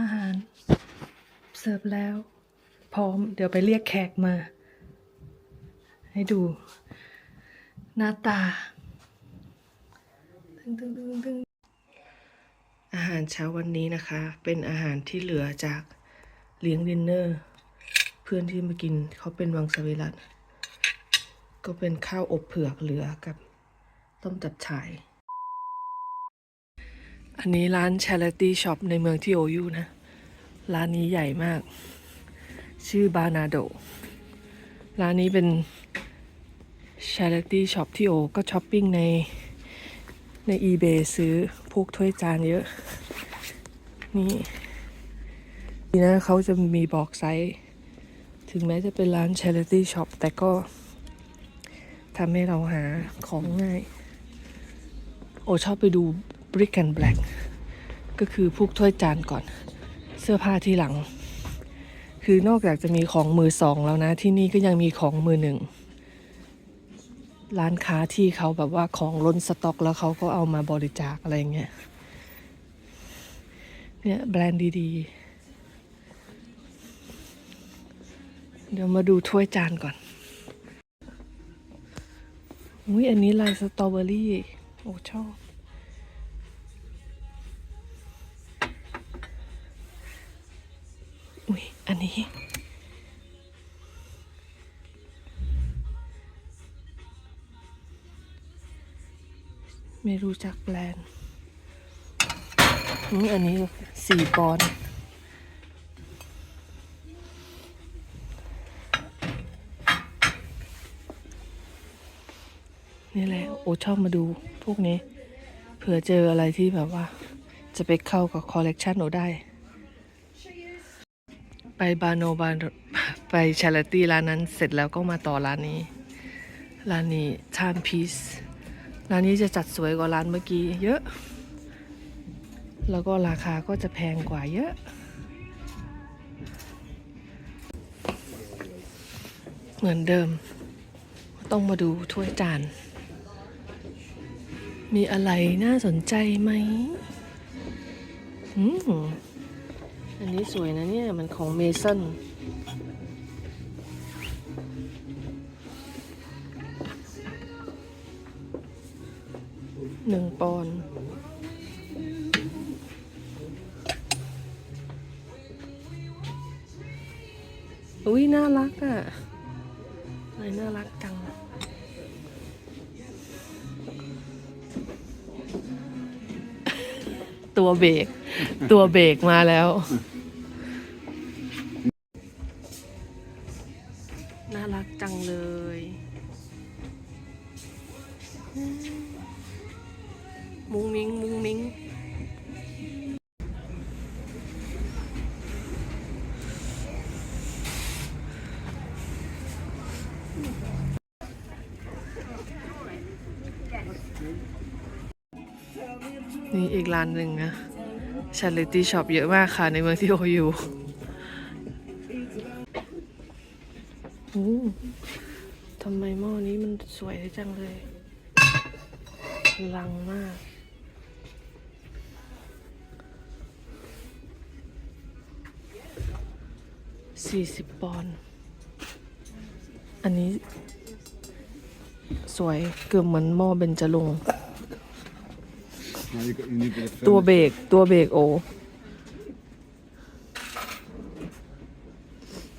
อาหาร เสิร์ฟแล้ว พร้อมเดี๋ยวไปเรียกแขกมา ให้ดู หน้าตาตึงตึงตึงตึงอาหารเช้าวันนี้นะคะ เป็นอาหารที่เหลือจากเลี้ยงดินเนอร์ เพื่อนที่มากินเขาเป็นวังสวิรัตก็เป็นข้าวอบเผือกเหลือกับต้มจับฉ่าย อันนี้ร้าน Charity Shop ในเมืองที่โออยู่นะ ร้านนี้ใหญ่มาก ชื่อบานาโด ร้านนี้เป็น Charity Shop ที่โอก็ช้อปปิ้งในใน eBay ซื้อพวกถ้วยจานเยอะ นี่นี่นะเขาจะมีบอกไซส์ ถึงแม้จะเป็นร้าน Charity Shop แต่ก็ทำให้เราหาของง่าย โอชอบไปดู Brick and Black ก็คือพวกถ้วยจานก่อน เสื้อผ้าที่หลัง คือนอกจากจะมีของมือสองแล้วนะ ที่นี่ก็ยังมีของมือหนึ่ง ร้านค้าที่เขาแบบว่าของล้นสต็อกแล้วเขาก็เอามาบริจาคอะไรเงี้ย เนี่ยแบรนด์ดีๆ เดี๋ยวมาดูถ้วยจานก่อนอุ้ยอันนี้ลายสตรอเบอรี่ โอ้ชอบ อุ้ยอันนี้ไม่รู้จักแบรนด์นี่อันนี้สี่ปอนด์นี่แหละ โอชอบมาดูพวกนี้ เผื่อเจออะไรที่แบบว่า จะไปเข้ากับคอลเลกชันโอได้ บาโนบานไปชาริตี้ร้านนั้นเสร็จแล้วก็มาต่อร้านนี้ ร้านนี้ Time Piece ร้านนี้จะจัดสวยกว่าร้านเมื่อกี้เยอะ แล้วก็ราคาก็จะแพงกว่าเยอะ เหมือนเดิม ต้องมาดูถ้วยจาน มีอะไรน่าสนใจไหมอืม อันนี้สวยนะเนี่ย มันของเมสันหนึ่งปอนอุ้ยน่ารักอะ่ะอะไรน่ารักจังตัวเบรก ตัวเบรกมาแล้ว น่ารักจังเลย มุ้งมิ้งมุ้งมิ้งนี่อีกร้านหนึ่งนะ ชาริตี้ช็อปเยอะมากค่ะในเมืองที่โออยู่ทำไมหม้อนี้มันสวยจังเลยลังมาก สี่สิบปอนด์อันนี้ สวยเกือบเหมือนหม้อเบญจรงค์ Now you got you need a bit of ตัวเบรกตัวเบรกโอ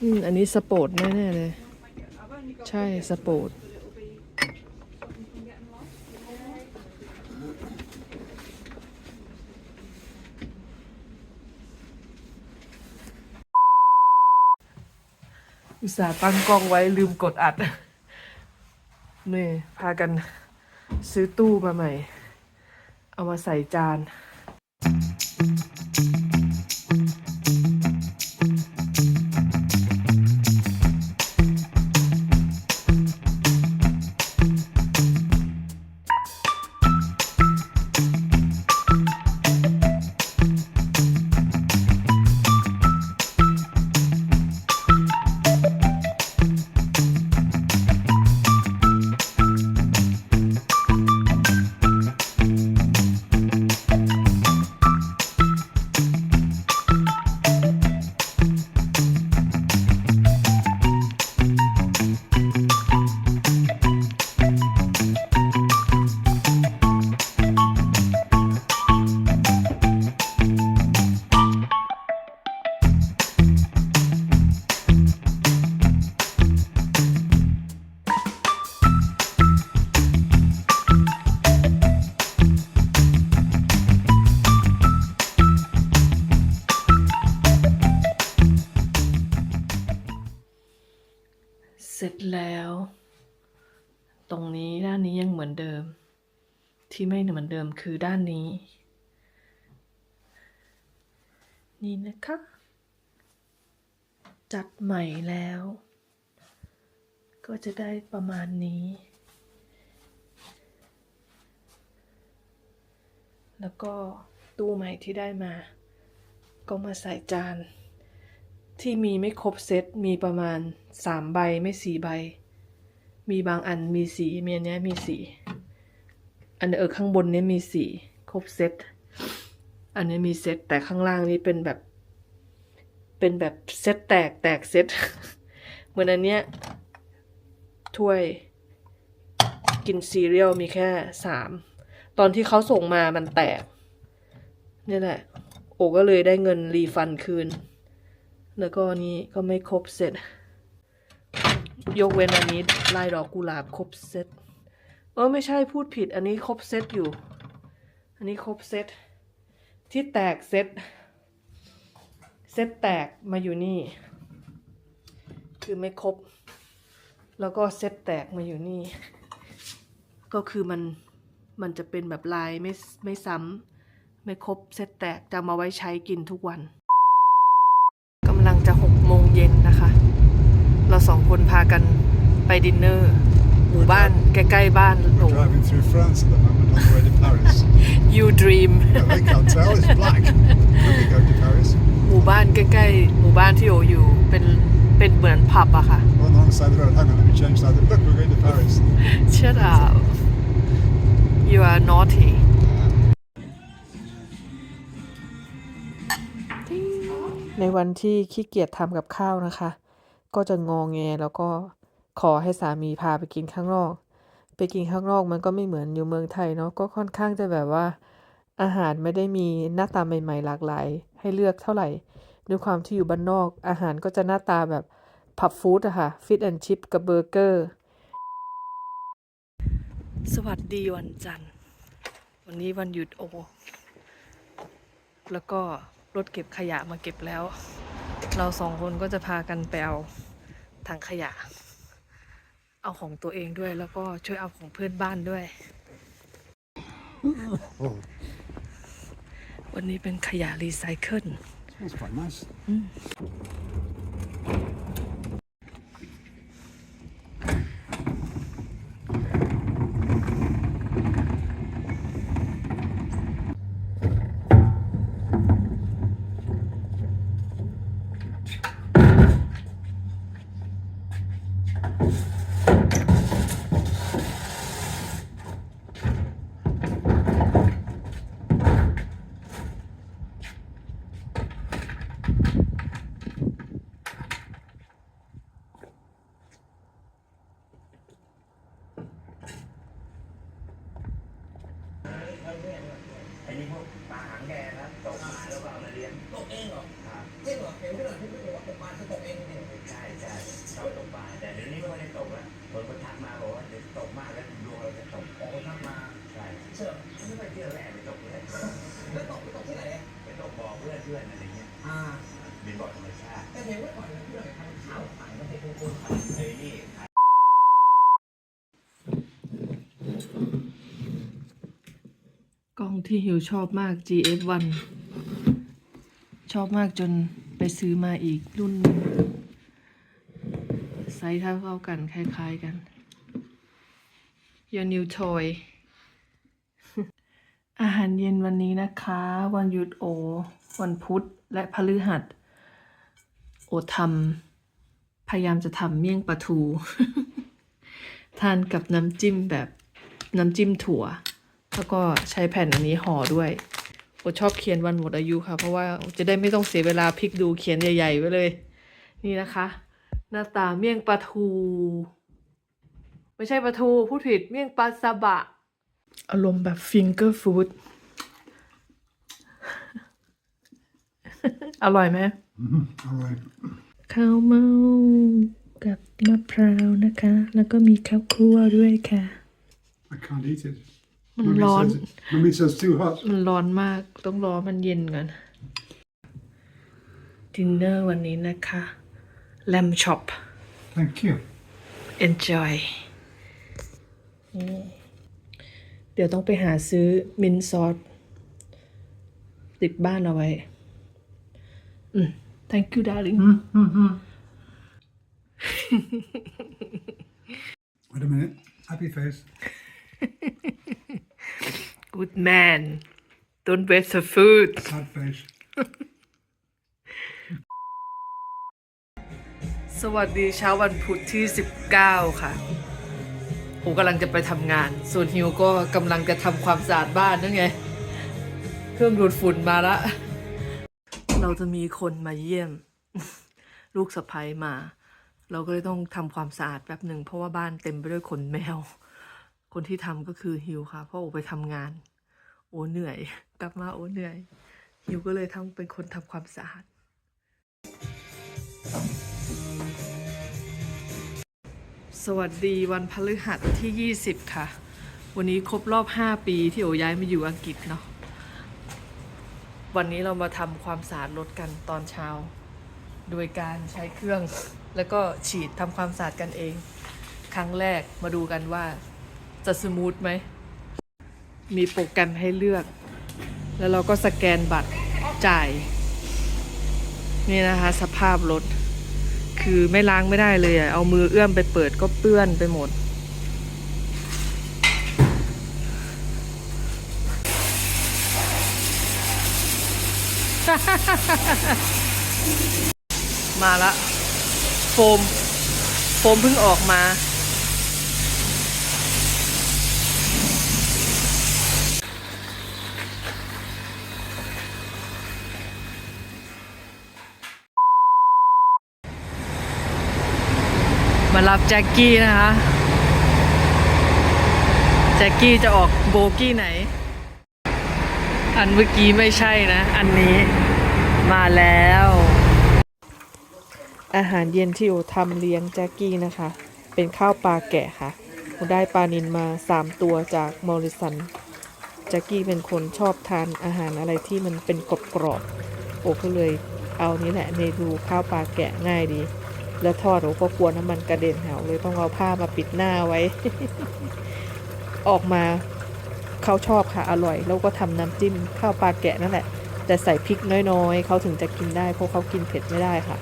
อืมอันนี้สปอร์ตแน่ๆเลย ใช่สปอร์ตอุตส่าห์ตั้งกล้องไว้ลืมกดอัดนี่พากันซื้อตู้มาใหม่ เอามาใส่จาน มือนเดิม ที่ไม่เหมือนเดิมคือด้านนี้ นี่นะคะ จัดใหม่แล้ว ก็จะได้ประมาณนี้ แล้วก็ตู้ใหม่ที่ได้มา ก็มาใส่จานที่มีไม่ครบเซตมีประมาณสามใบไม่สี่ใบ มีบางอันมีสีมีอันนี้มีสี อันเออข้างบนนี้มีสี่ครบเซต อันนี้มีเซตแต่ข้างล่างนี้เป็นแบบ เป็นแบบเซตแตกแตกเซต เหมือนอันเนี้ยถ้วยกินซีเรียลมีแค่สาม ตอนที่เขาส่งมามันแตก นี่แหละ โอก็เลยได้เงินรีฟันคืน แล้วก็นี้ก็ไม่ครบเสร็จ ยกเว้นอันนี้ลายดอกกุหลาบครบเซต เออไม่ใช่พูดผิด อันนี้ครบเซตอยู่ อันนี้ครบเซตที่แตกเซตเซตแตกมาอยู่นี่ คือไม่ครบ แล้วก็เซตแตกมาอยู่นี่ ก็คือมันมันจะเป็นแบบลายไม่ไม่ซ้ำไม่ครบเซตแตกจะมาไว้ใช้กินทุกวันกำลังจะหกโมงเย็นนะคะ เราสองคนพากันไปดินเนอร์ หมู่บ้านใกล้ๆบ้านหนู Driving through France at the moment on the way to Paris. You Dream Yeah, they can't tell, it's black. When we go to Paris. หมู่บ้านใกล้ๆหมู่บ้านที่โออยู่เป็นเป็นเหมือนผับอะค่ะ On the wrong side of the road. Hang on, let me change side. Look, we're going to Paris. Shut up You are naughty ในวันที่ขี้เกียจทำกับข้าวนะคะ ก็จะงองแงแล้วก็ ขอให้สามีพาไปกินข้างนอก ไปกินข้างนอกมันก็ไม่เหมือนอยู่เมืองไทยเนาะก็ค่อนข้างจะแบบว่า อาหารไม่ได้มีหน้าตาใหม่ๆหลากหลาย ให้เลือกเท่าไหร่ด้วยความที่อยู่บ้านนอก อาหารก็จะหน้าตาแบบผับฟู้ดอะค่ะฟิตแอนชิพกับเบอร์เกอร์ สวัสดีวันจันทร์ วันนี้วันหยุดโอ แล้วก็รถเก็บขยะมาเก็บแล้ว เราสองคนก็จะพากันไปเอาถังขยะ เอาของตัวเองด้วย แล้วก็ช่วยเอาของเพื่อนบ้านด้วย Oh, วันนี้เป็นขยะรีไซเคิล smells quite nice. ไอ้นี่พวกปลาหางแกนะตกมาแล้วก็เอามาเลี้ยง ตกเองเหรอ ครับ จริงเหรอเห็นที่หลังที่บอกว่าตกปลาจะตกเองเนี่ย ใช่ใช่ชอบตกปลาแต่เดี๋ยวนี้ไม่ค่อยได้ตกแล้วคนก็ทักมาบอกว่าเดี๋ยวตกมากแล้วดวงเราจะตก ออกไปทำมา ใช่ เชื่อ ไม่ไปเที่ยวแหละไปตกเลย แล้วตกไปตกที่ไหนอะ ไปตกบ่อเพื่อนเพื่อนอะไรเงี้ย อ่า เป็นบ่อธรรมชาติ แต่เห็นว่าก่อนที่เราไปทำข้าวขายมันเป็นโกน ไอ้นี่ ที่ฮิวชอบมาก GF1 ชอบมากจนไปซื้อมาอีกรุ่นไซส์เท่าๆกัน คล้าย ๆกัน Your new toy อาหารเย็นวันนี้นะคะ วันหยุดโอ วันพุธและพฤหัส โอทำพยายามจะทำเมี่ยงปลาทู ทานกับน้ำจิ้มแบบน้ำจิ้มถั่ว แล้วก็ใช้แผ่นอันนี้ห่อด้วยโอชอบเขียนวันหมดอายุค่ะ เพราะว่าจะได้ไม่ต้องเสียเวลาพลิกดูเขียนใหญ่ ๆ ไว้เลย นี่นะคะ หน้าตาเมี่ยงปลาทู ไม่ใช่ปลาทูพูดผิดเมี่ยงปลาซาบะ อารมณ์แบบฟิงเกอร์ฟู้ดอร่อยไหม All right. ข้าวเมากับมะพร้าวนะคะ แล้วก็มีข้าวคั่วด้วยค่ะ I can't eat it. มัน Mummy ร้อน says, it, Mummy says too hot. มันร้อนมาก ต้องรอมันเย็นก่อน ดินเนอร์วันนี้นะคะ แลมช็อป Thank you. enjoy นี่เดี๋ยวต้องไปหาซื้อมินซอสติดบ้านเอาไว้ อืม thank you darling Wait a minute. Happy face. Good man don't waste the food Sad face. สวัสดีเช้าวันพุธที่ 19 ค่ะโอกำลังจะไปทำงาน ส่วนฮิวก็กำลังจะทำความสะอาดบ้านนั่นไง เครื่องดูดฝุ่นมาละ เราจะมีคนมาเยี่ยม ลูกสะพ้ยมา เราก็เลยต้องทำความสะอาดแป๊บหนึ่งเพราะว่าบ้านเต็มไปด้วยขนแมว คนที่ทำก็คือฮิวค่ะ เพราะโอไปทำงาน โอเหนื่อย กลับมาโอเหนื่อย ฮิวก็เลยต้องเป็นคนทำความสะอาดสวัสดีวันพฤหัสที่ 20 ค่ะ วันนี้ครบรอบ 5 ปีที่โอย้ายมาอยู่อังกฤษเนาะวันนี้เรามาทำความสะอาดรถกันตอนเช้า โดยการใช้เครื่อง แล้วก็ฉีดทำความสะอาดกันเอง ครั้งแรกมาดูกันว่า จะสมูทไหม มีโปรแกรมให้เลือก แล้วเราก็สแกนบัตรจ่าย นี่นะคะ สภาพรถ คือไม่ล้างไม่ได้เลยอะเอามือเอื้อมไปเปิดก็เปื้อนไปหมด มาละ โฟม โฟมเพิ่งออกมา รับแจ็คกี้นะคะ แจ็คกี้จะออกโบกี้ไหน อันเมื่อกี้ไม่ใช่นะ อันนี้มาแล้ว อาหารเย็นที่โอทำเลี้ยงแจ็คกี้นะคะ เป็นข้าวปลาแกะค่ะโอได้ปลานินมา 3 ตัวจากมอริสันแจ็คกี้เป็นคนชอบทานอาหารอะไรที่มันเป็นกรอบๆโอก็เลยเอานี้แหละเมนูข้าวปลาแกะง่ายดี แล้วทอดโอก็กลัวน้ำมันกระเด็นแถวเลยต้องเอาผ้ามาปิดหน้าไว้ ออกมาเขาชอบค่ะอร่อย แล้วก็ทำน้ำจิ้มข้าวปลาแกะนั่นแหละ แต่ใส่พริกน้อยๆ เขาถึงจะกินได้เพราะเขากินเผ็ดไม่ได้ค่ะ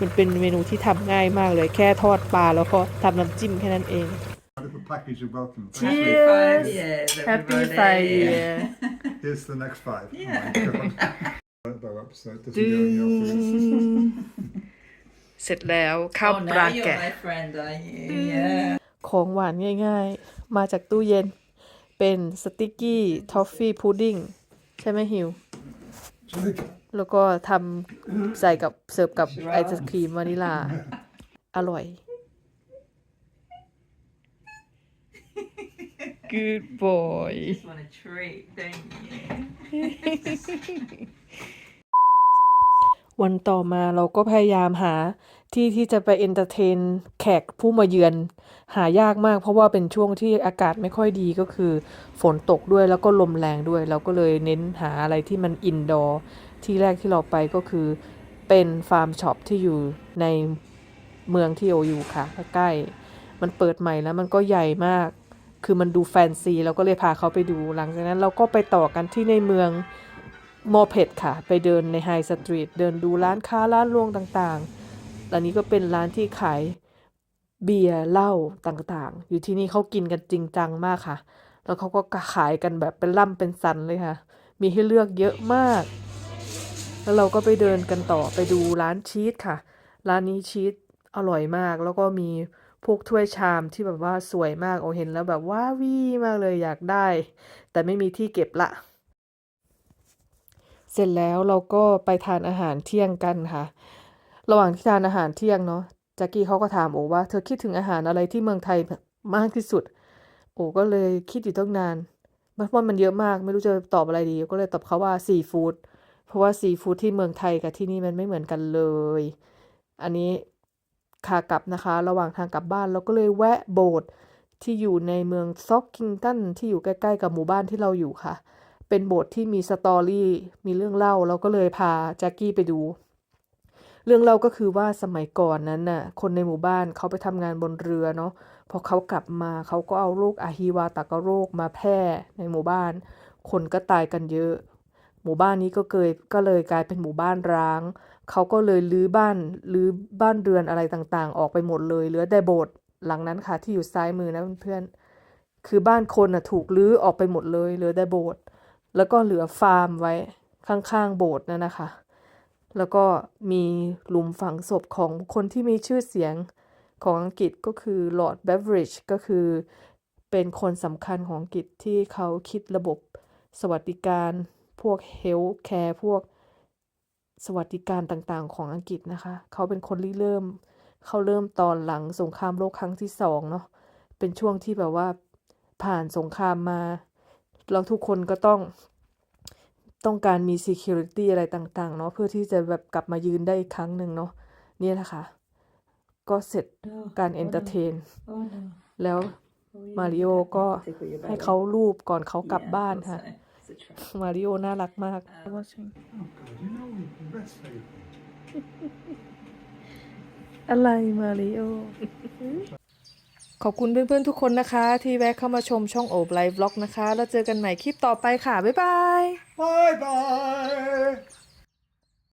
มันเป็นเมนูที่ทำง่ายมากเลยแค่ทอดปลาแล้วก็ทำน้ำจิ้มแค่นั้นเอง A little package of welcome. Cheers. Five years, Happy everybody. five year Here's the next five. Yeah. Oh my God. Bow up so it doesn't go in your food. เสร็จแล้วข้าว Oh, ปลา now you're แกะ my friend, are you? Yeah. ของหวานง่ายๆ มาจากตู้เย็น เป็นสติกกี้ทอฟฟี่พุดดิ้งใช่ไหมฮิว Jake, แล้วก็ทำใส่กับเสิร์ฟกับไอศครีมวานิลา อร่อย Good boy Just want a treat, don't you? วันต่อมาเราก็พยายามหาที่ที่จะไปเอนเตอร์เทนแขกผู้มาเยือน หายากมาก เพราะว่าเป็นช่วงที่อากาศไม่ค่อยดีก็คือ ฝนตกด้วยแล้วก็ลมแรงด้วย เราก็เลยเน้นหาอะไรที่มันอินดอร์ที่แรกที่เราไปก็คือเป็นฟาร์มช็อปที่อยู่ในเมืองที่โออยู่ค่ะใกล้มันเปิดใหม่แล้วมันก็ใหญ่มาก คือมันดูแฟนซีเราก็เลยพาเขาไปดูหลังจากนั้นเราก็ไปต่อกันที่ในเมือง โมเพดค่ะ ไปเดินในไฮสตรีทเดินดูร้านค้าร้านรวงต่างๆร้านนี้ก็เป็นร้านที่ขายเบียร์เหล้าต่างๆ อยู่ที่นี่เขากินกันจริงจังมากค่ะ แล้วเขาก็ขายกันแบบเป็นล่ำเป็นสันเลยค่ะ มีให้เลือกเยอะมาก แล้วเราก็ไปเดินกันต่อไปดูร้านชีสค่ะ ร้านนี้ชีสอร่อยมาก แล้วก็มีพวกถ้วยชามที่แบบว่าสวยมากโอเห็นแล้วแบบว้าวี่มากเลยอยากได้ แต่ไม่มีที่เก็บละ เสร็จแล้วเราก็ไปทานอาหารเที่ยงกันค่ะ ระหว่างที่ทานอาหารเที่ยงเนาะแจ็คกี้เขาก็ถามโอว่า เธอคิดถึงอาหารอะไรที่เมืองไทยมากที่สุด โอก็เลยคิดอยู่ตั้งนานเพราะว่ามันเยอะมากไม่รู้จะตอบอะไรดี ก็เลยตอบเขาว่าซีฟู้ดเพราะว่าซีฟู้ดที่เมืองไทยกับที่นี่มันไม่เหมือนกันเลย อันนี้ขากลับนะคะ ระหว่างทางกลับบ้านเราก็เลยแวะโบสถ์ที่อยู่ในเมืองซ็อกกิงตันที่อยู่ใกล้ๆ กับหมู่บ้านที่เราอยู่ค่ะ เป็นโบสถ์ที่มีสตอรี่มีเรื่องเล่าเราก็เลยพาแจ็คกี้ไปดู เรื่องเล่าก็คือว่าสมัยก่อนนั้นน่ะคนในหมู่บ้านเขาไปทำงานบนเรือเนาะพอเขากลับมาเขาก็เอาโรคอาฮิวาตากโรคมาแพร่ในหมู่บ้าน คนก็ตายกันเยอะ หมู่บ้านนี้ก็เกยก็เลยกลายเป็นหมู่บ้านร้าง เขาก็เลยรื้อบ้านรื้อบ้านเรือนอะไรต่างๆ ออกไปหมดเลยเหลือแต่โบสถ์หลังนั้นค่ะที่อยู่ซ้ายมือนะเพื่อนๆคือบ้านคนน่ะถูกรื้อออกไปหมดเลยเหลือแต่โบสถ์ แล้วก็เหลือฟาร์มไว้ข้างๆโบสถ์นั่นนะคะ แล้วก็มีหลุมฝังศพของคนที่มีชื่อเสียงของอังกฤษก็คือลอร์ดเบเวอริจก็คือเป็นคนสำคัญของอังกฤษที่เขาคิดระบบสวัสดิการพวกเฮลท์แคร์พวกสวัสดิการต่างๆ ของอังกฤษนะคะ เขาเป็นคนริเริ่ม เขาเริ่มตอนหลังสงครามโลกครั้งที่สองเนาะเป็นช่วงที่แบบว่าผ่านสงครามมา แล้วทุกคนก็ต้องต้องการมี security อะไรต่าง ๆ เนาะเพื่อที่จะแบบกลับมายืนได้อีกครั้งหนึ่งเนาะเนี่ยแหละค่ะก็เสร็จการ entertain Oh no. แล้วมาริโอก็ให้เขารูปก่อนเขากลับบ้านค่ะ It's a trap. มาริโอน่ารักมาก Oh, God, you know we can breastfeed. อะไรมาริโอ ขอบคุณเพื่อนๆทุกคนนะคะ ที่แวะเข้ามาชมช่องโอบไลฟ์บล็อกนะคะ แล้วเจอกันใหม่คลิปต่อไปค่ะ บ๊ายบาย บายบาย